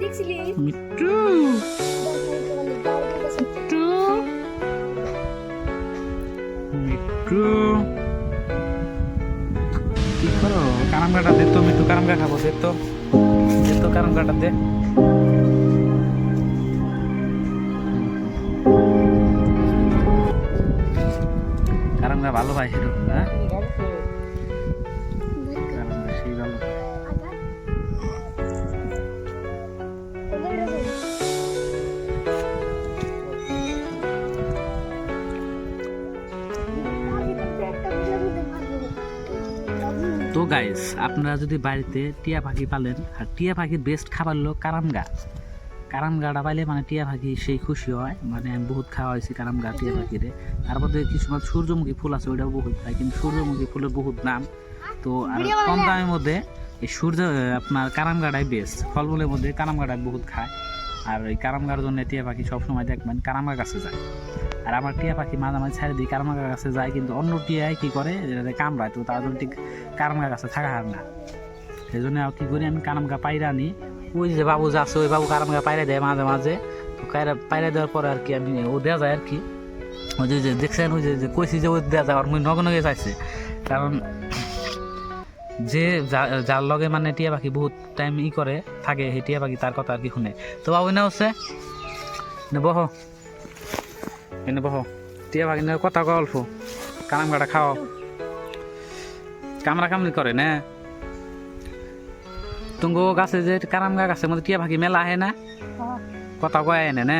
গেছিলি মিট্টু মিট্টু মিট্টু কি করো? কারাম কাটা দে তো মিট্টু কারাম কাটা খাব দে তো। দে তো কারাম কাটা দে। কারাম গা ভালো পাই হ্যাঁ? তো গাইস আপনারা যদি বাড়িতে টিয়া পাখি পালেন আর টিয়া পাখির বেস্ট খাবার হলো কারামগা। কারামগাটা পাইলে মানে টিয়া পাখি সেই খুশি হয় মানে আমি বহুত খাওয়া হয়েছি কারামগা টিয়া পাখিরে। তারপর কিছু সূর্যমুখী ফুল আছে ওইটাও বহুত খায় কিন্তু সূর্যমুখী ফুলের বহুত দাম তো আর কম দামের মধ্যে এই সূর্য আপনার কারামগাটাই বেস্ট ফলমূলের মধ্যে কারামগাটা বহুত খায়। আর ওই কারামগার জন্য টিয়া পাখি সবসময় দেখবেন কারামগা কাছে যায়। আর আমার টিয়া পাখি মাঝে মাঝে ছেড়ে দিই কারামগা কাছে যায়, কিন্তু অন্য টিয়ায় কি করে? এটাতে কামড়ায়, তো তার জন্য ঠিক কারামগা কাছে থাকা হয় না। সেই জন্য কি করি আমি, কারামগা পায়রা আনি। ওই যে বাবু যে আছে, ওই বাবু কারামগা পায়রা দেয় মাঝে মাঝে। তো পায়রা দেওয়ার পরে আর কি আমি, ও দেওয়া যায় আর কি। ওই যে- দেখছেন, ওই যে- কইছি যে ওই দেওয়া যায়, আর মুই নগে নগে চাইছে কারণ যে যার লগে মানে টিয়া পাখি বহুত টাইম ই করে, থাকে, সেই টিয়া পাখি তার কথা আর কি শুনে। তো বাবু না হচ্ছে বহ। এনে বহ টিয়া পাখি না কথা কয় অল্প। কানাম কাটা খাও। কামরা কামড়ি করে না। তুঙ্গ গাছে যে কারামগা গাছের মধ্যে টিয়া ভাগি মেলা আহে না? কথা কয় এনে না।